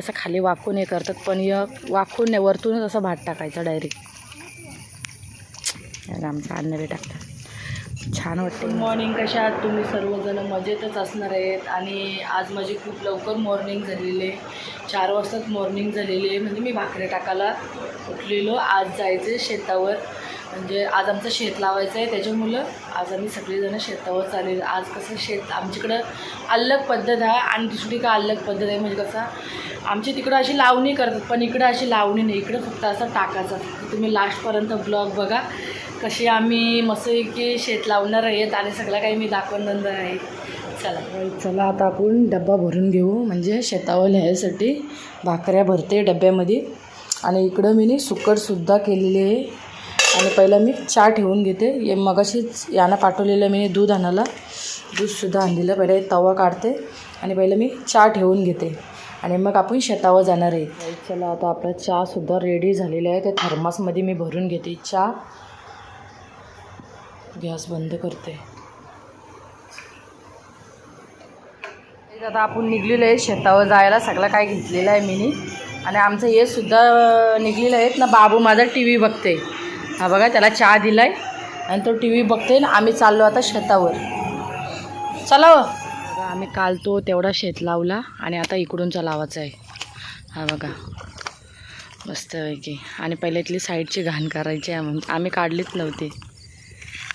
असं खाली वाकून हे करतात पण य वाकून नाही वरतूनच असं भात टाकायचं डायरेक्ट आमचा अन्न टाकतात. छान वाटते मॉर्निंग कशा आहात तुम्ही? सर्वजण मजेतच असणार आहेत. आणि आज माझी खूप लवकर मॉर्निंग झालेली आहे. चार वाजताच मॉर्निंग झालेली आहे. म्हणजे मी भाकरी टाकायला उठलेलो. आज जायचं शेतावर. म्हणजे आज आमचं शेत लावायचं आहे. त्याच्यामुळं आज आम्ही सगळेजण शेतावर चालेल आज कसं शेत आमच्याकडं अलग पद्धत आहे आणि दुसरी का अलग पद्धत आहे. म्हणजे कसं आमची तिकडं अशी लावणी करतात पण इकडं अशी लावणी नाही. इकडं फक्त असं टाकायचं. तुम्ही लास्टपर्यंत ब्लॉग बघा. कशी आम्ही मस्तपैकी शेत लावणार आहेत आणि सगळं काही मी दाखवणार आहे. चला. चला आता आपण डब्बा भरून घेऊ. म्हणजे शेतावर लिहायसाठी भाकऱ्या भरते डब्यामध्ये. आणि इकडं मी सुकटसुद्धा केलेली आहे. आणि पहिलं मी चहा ठेवून घेते. ये मगाशीच यानं पाठवलेलं मी दूध आणायला. दूधसुद्धा आणलेलं पहिले तवा काढते. आणि पहिलं मी चहा ठेवून घेते. आणि मग आपण शेतावर जाणार आहे. चला आता आपला चहासुद्धा रेडी झालेला आहे. त्या थर्मासमध्ये मी भरून घेते. चहा. गॅस बंद करते. आता आपण निघलेलं आहे शेतावर जायला. सगळं काय घेतलेलं आहे मीनी. आणि आमचं हे सुद्धा निघलेलं आहेत ना बाबू माझा टी व्ही बघते हा बघा त्याला चहा दिला आहे आणि तो टी व्ही बघते ना आम्ही चाललो आता शेतावर. चला हो. बघा आम्ही काल तो तेवढा शेत लावला आणि आता इकडूनचा लावायचा आहे. हा बघा मस्तपैकी. आणि पहिले इथली साईडची घाण करायची आहे म्हणून. आम्ही काढलीच नव्हती.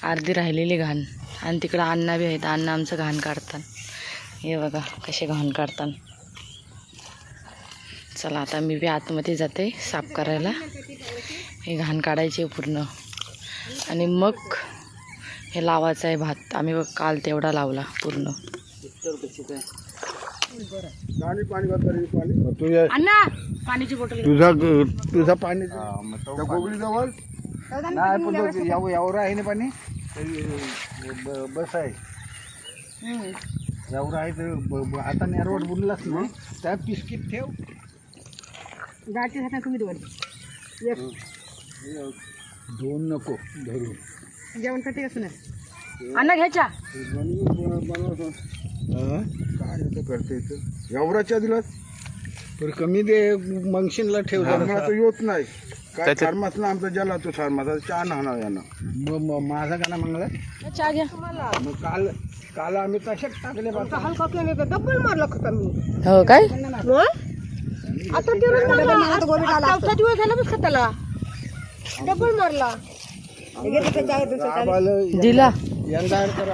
अर्धी राहिलेली घाण. आणि तिकडं अण्णा बी आहेत. अण्णा आमचं घाण काढतात. हे बघा कसे घाण काढतात. चला आता मी बी आतमध्ये जाते साफ करायला. हे घाण काढायची आहे पूर्ण. आणि मग हे लावायचं आहे भात. आम्ही बघ काल तेवढा लावला पूर्ण. तुझ्या अण्णा पाण्याची बॉटल तुझा तुझा पाणी. गोगडी जवळ. नाही पण तो याव यावर आहे ना पाणी? तरी ब- बस आहे. यावर आहे तर ब- ब- आता नेरवट बुडलाच ना त्या पिस्किट ठेव. गाठी हातात तुम्ही दोन दोन नको धरून. जेवण करते कसं नाही अण्णा घ्यायच्या? काय आता करते इथं? एवढाच्या दिलास तर कमी दे मगशीनला ठेव मला तो येत नाही. काय त्याच्यात- फार्मास ना आमचा जला तो फार्माचा चहा नाहणार यानं. म- म- माझा का ना मंगला चहा घ्या. मग काल काल आम्ही तशाच टाकले बा? डबल मारला खता मी हो काय? आता चौथा दिवस झाला बस खताला डबल मारला. आबाला दिला. यंदा तर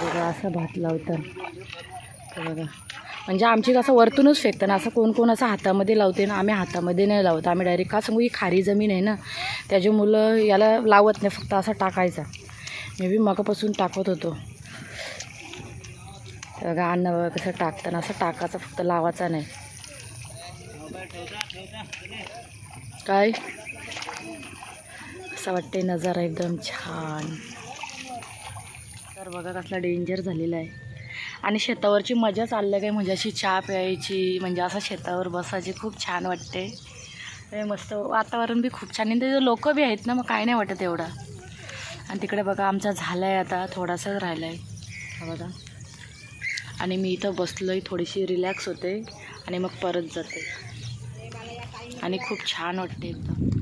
बघा असं भात लावतात. बघा. म्हणजे आमची कसं वरतूनच फेकताना असं कोण कोण असं हातामध्ये लावते ना आम्ही हातामध्ये नाही लावत. आम्ही डायरेक्ट का सांगू ही खारी जमीन आहे ना त्याचे मुलं याला लावत नाही फक्त असं टाकायचा. मी बी मगापासून टाकत होतो. तर बघा अन्न बघा कसं टाकताना असं टाकायचं फक्त लावायचा नाही. काय? असं वाटते नजारा एकदम छान. तर बघा कसला डेंजर झालेला आहे. आणि शेतावरची मजा चाललं काय? म्हणजे अशी चहा प्यायची म्हणजे असं शेतावर बसायची खूप छान वाटते. मस्त वातावरण बी खूप छान. आणि लोक बी आहेत ना मग काय नाही वाटत एवढं. आणि तिकडे बघा आमचा झाला आहे आता थोडासाच राहिला आहे बघा. आणि मी इथं बसलो आहे थोडीशी रिलॅक्स होते आणि मग परत जाते. आणि खूप छान वाटते एकदम.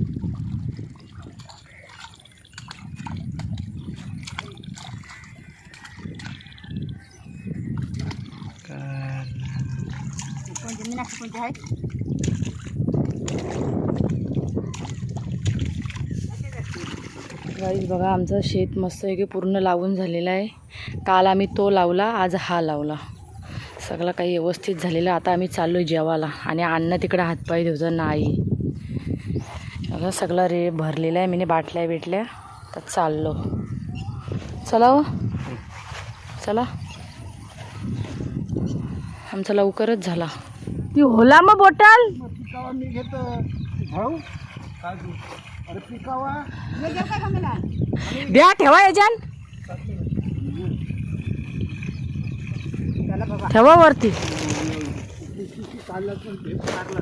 गाईज बघा आमचं शेत मस्त आहे की पूर्ण लावून झालेलं आहे काल आम्ही तो लावला आज हा लावला सगळं काही व्यवस्थित झालेलं आता आम्ही चाललो जेवायला आणि अन्न तिकडे हातपाय धुतं नाही बघा सगळं रे भरलेलं आहे मीने बाटल्या बिटल्या तर चाललो चला हो चला आमचा लवकरच झाला ती होला मग बोटाल? पिकावा मी घेतो भाऊ काय तू? अरे पिकावा. द्या ठेवा याच्यान ठेवा वरती. काढला पण भेट काढला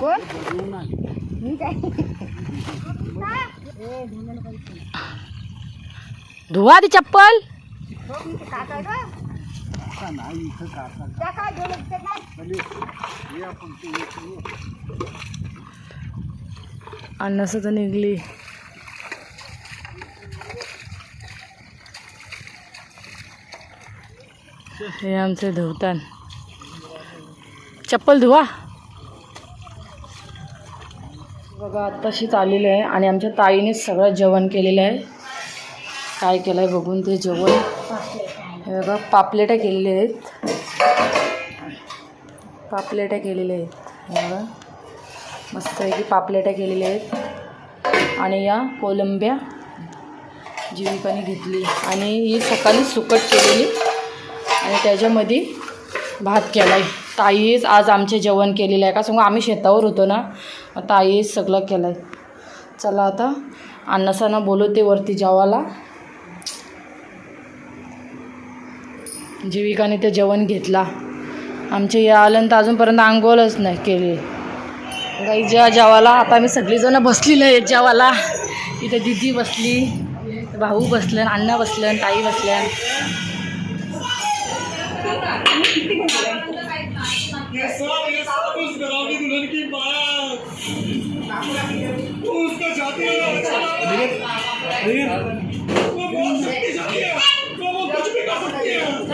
कोण घेऊन आण. धुवा ती चप्पल. अन्नास तर निघली. हे आमचे धुवतान चप्पल धुवा. बघा आत्ताशीच आलेलं आहे आणि आमच्या ताईनेच सगळं जेवण केलेलं आहे. काय केलं आहे बघून ते जेवण. हे बघा पापलेट्या केलेल्या आहेत. पापलेट्या केलेल्या आहेत. हे बघा मस्तपैकी पापलेट्या केलेल्या आहेत. आणि या कोलंब्या जीविकाने घेतली. आणि ही सकाळी सुकट केलेली. आणि त्याच्यामध्ये भात केला आहे ताईच आज आमचे जेवण केलेलं आहे. का सांगू आम्ही शेतावर होतो ना ताईच सगळं केलं आहे चला आता अण्णासांना बोलवते वरती जेवायला. जीविकाने ते जेवण घेतला. आमचे या आलंत अजूनपर्यंत आंघोळच नाही केली. गाई ज्या जेवाला आता आम्ही सगळीजणं बसलेलं आहे जेवाला. इथे दिदी बसली भाऊ बसलं अण्णा बसलं ताई बसल्या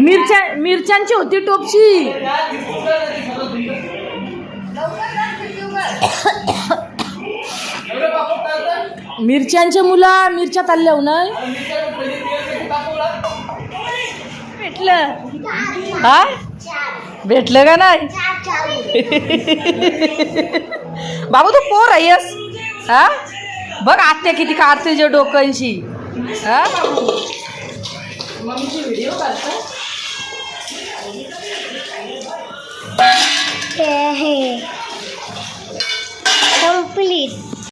मिरच्या मिरच्यांची होती टोपची मिरच्यांचे मुला मिरच्या ताल्ल्या नाही भेटलं. हा? भेटलं का नाही? बाबू तू पोर आहेस. हा? बघ आत्या किती काढते जे डोक्यांशी. हा? मम्मीची व्हिडिओ काढता. कंप्लीट